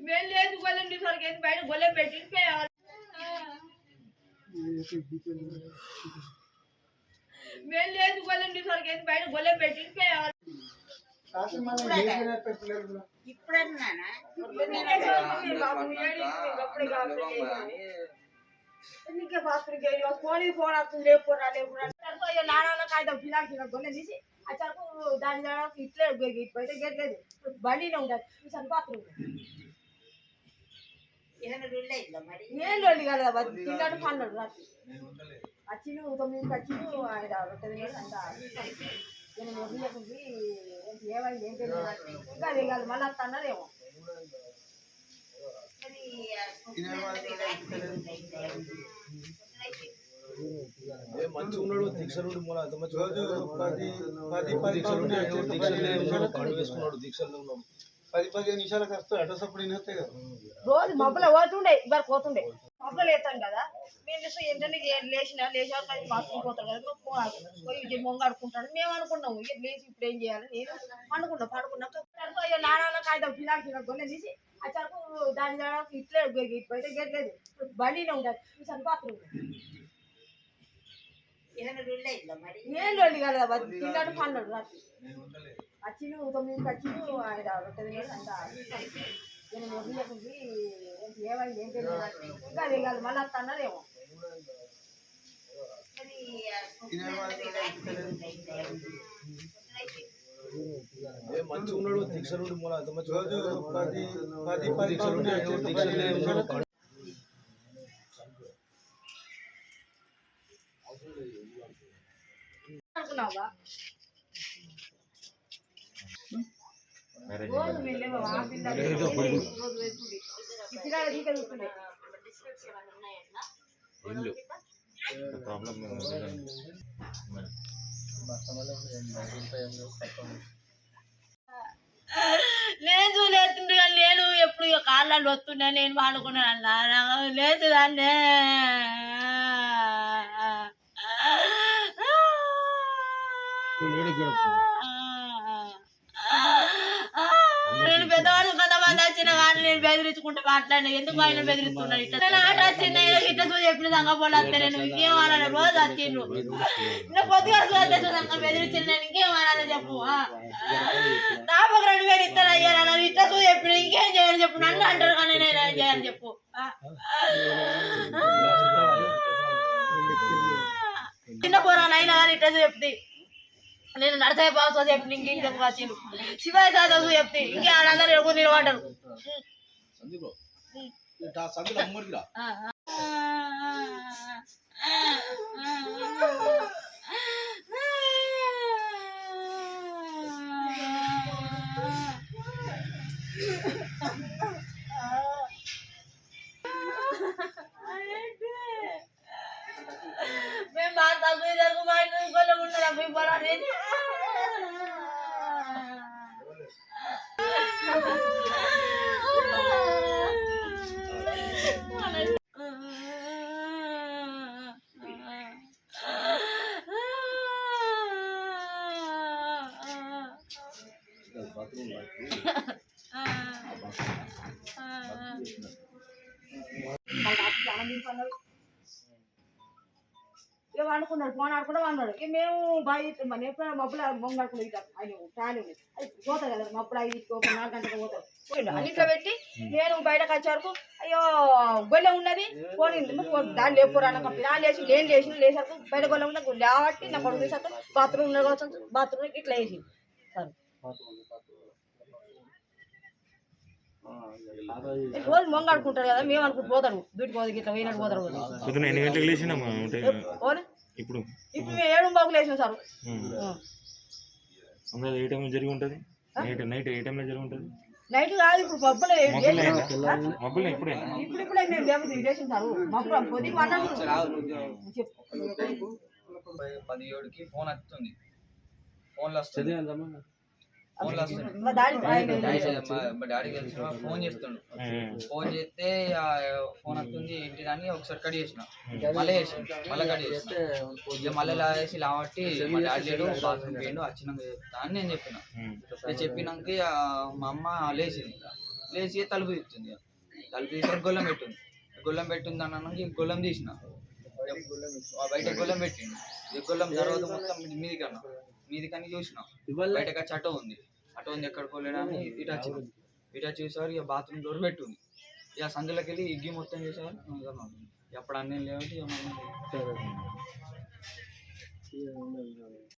మేము లేదు గొల్లెం తీసుకొని బయట గొల్లెం పెట్టి మేము లేదు గొల్లెం తీసుకొని బయట గొల్లెం పెట్టి ఇప్పుడన్నానా నీకే బాత్రూమ్ పోనీ ఫోన్ వస్తుంది లేపురా లేపురా అయ్యో నాన్న కాగితం ఫిలాక్స్ గొల్లెం తీసి ఆ చరకు దాని ద్వారా ఇట్లే బయట గెట్లేదు బండినే బాత్రూమ్? ఏమైనా రూల్ అయిందా మరి? ఏం లొల్లి కదా తిన్నాడు పన్నాడు రాత్రి అచ్చిను తొమ్మిదికి అచ్చిను ఆయన అంత ఏమైంది? ఏం తెలియదు ఇంకా అది కాదు మళ్ళీ అత్త అన్నదేమో మంచిగా ఉన్నాడు దీక్షలుండి మూల దీక్షలే ఉన్నాడు? కడుగు వేసుకున్నాడు దీక్షల్లో ఉన్నాడు. పది పదిహేను నిమిషాలకు వస్తాయి అడ్రస్ అప్పుడు వినొస్తాయి కదా. రోజు మబ్బులో పోతుండే ఇవాళ పోతుండే. మబ్బులో లేతాం కదా మేము చూస్తే ఏంటంటే లేచిన లేచాక మాస్కులు పోతాడు కదా పోయి మొంగ ఆడుకుంటాడు. మేము అనుకున్నాము ఇక లేచి ఇప్పుడు ఏం చేయాలి? నేను అనుకున్నా పడుకున్నాక అయ్యో నాన్న కాగితం ఫిలాక్స్ గొల్లె తీసి ఆ చరకు దాని ద్వారా ఇట్లే బయట గెట్లేదు బండినే ఉండదు ఈసారి బాత్రూమ్. ఏం లొల్లి కదా తిన్నాడు పన్నాడు రాత్రి అచ్చిను తొమ్మిదికి అచ్చిను ఆయన ఏమైంది ఏం తెలియదు ఇంకా అది కాదు మళ్ళీ అత్త మంచిగా ఉన్నాడు రోజు పది పది దీక్షలే చూస్తుండే లేదు. లేతుండే కానీ నేను ఎప్పుడు ఇక కాళ్ళని వస్తుండే నేను వాడుకున్నాను అన్న లేదు దాన్నే నేను పెద్దవాళ్ళు కొంతమంది వచ్చిన కానీ నేను బెదిరించుకుంటూ మాట్లాడిన. ఎందుకు ఆయన బెదిరిస్తున్నాడు? ఇట్లా నేను ఆట వచ్చింది ఇట్లా చూసి చెప్పిన సంగ పోలు వస్తే నేను ఇంకేం అనాలి రోజు వచ్చిండ్రు. ఇంకా పొద్దుగా చూస్తే సంగ బెదిరించింది నేను ఇంకేం అనాలి చెప్పు. నాకు రెండు వేలు ఇస్తారు అయ్యారు ఇట్లా చూసి చెప్పిన ఇంకేం చేయాలి చెప్పు? నన్ను అంటారు కానీ నేను ఏం చేయాలి చెప్పు. చిన్న పోరాలు అయినా కానీ ఇట్లా చెప్తే. నేను నరసాయి బాబుతో చెప్పి ఇంక ఇంకా వచ్చిండు శివాయ సాధు చెప్తే ఇంకా వాళ్ళందరూ ఎడుగు నిలబడ్డారు. సందులో అమ్మడికి రా. జరుగు మా ఇంటి ఇంకోళ్ళు ఉన్నారు మీ పొలాలు ఇక వండుకున్నాడు ఫోన్ ఆడుకుంటా వండాడు ఇక మేము బయట మన ఎప్పుడైనా మబ్బులు మొంగడుకుని ఇట్లా. ఆయన ఫ్యాన్ అది పోతాయి కదా మబ్బులు ఐదు ఒక నాలుగు గంటలకు పోతాడు. పోయిండు. అన్నిట్లో పెట్టి నేను బయటకు వచ్చే వరకు అయ్యో గొల్లె ఉన్నది పోయింది దాన్ని లేపురా పిల్లలు లేచి నేను లేచి లేసాక బయట గొల్లె ఉన్నది లేవట్టి నా కొడుకు తీసాక బాత్రూమ్ బాత్రూమ్ ఇట్లా వేసి సరే. రోజు మొంగాడుకుంటారు కదా మేము పోతాడు డ్యూటీ పోదు ఇట్లా పోయినట్టు పోతాడు పొద్దున ఎన్ని గంటలకు లేచినామా అంటే ఓనే ఇప్పుడు. ఇప్పుడు మేము ఏడు బాగులు వేసినాం సార్. అందరూ ఏ టైంలో జరిగి ఉంటుంది? నైట్ నైట్ ఏ టైంలో జరిగి ఉంటుంది? నైట్ కాదు ఇప్పుడు మబ్బులు. ఇప్పుడు మేము లేకపోతే సార్. పదిహేడుకి ఫోన్ వస్తుంది. ఫోన్లో వస్తుంది. ఫోన్ చేస్తుండు. ఫోన్ చేస్తే ఫోన్ వస్తుంది ఏంటిదని ఒకసారి కట్ చేసిన. మళ్ళీ చేసిన మళ్ళీ కట్ చేసిన. మళ్ళీ లాగేసి లాబట్టి మా డాడీ లేడు బాత్రూమ్ పోయిండు వచ్చినాక చెప్తా అని నేను చెప్పిన. చెప్పినాక ఇక మా అమ్మ లేచింది లేచి తలుపు తీస్తుంది. తలుపు తీసి గొల్లం పెట్టింది. గొల్లం పెట్టింది అన్నాక గొల్లం తీసిన. ఆ బయట గొల్లం పెట్టింది ఈ గొల్లం తర్వాత మొత్తం మీది కన్నా మీది కన్నా చూసిన బయటకు అటో ఉంది. అటు ఉంది ఎక్కడికో పోలేడని ఇటు వచ్చింది ఇటు వచ్చి చూసేవారు ఇక బాత్రూమ్ డోర్ పెట్టుంది. ఇక సందులోకి వెళ్ళి ఇగ్గి మొత్తం చూసేవారు ఎప్పుడు అన్నీ లేవంటే ఇక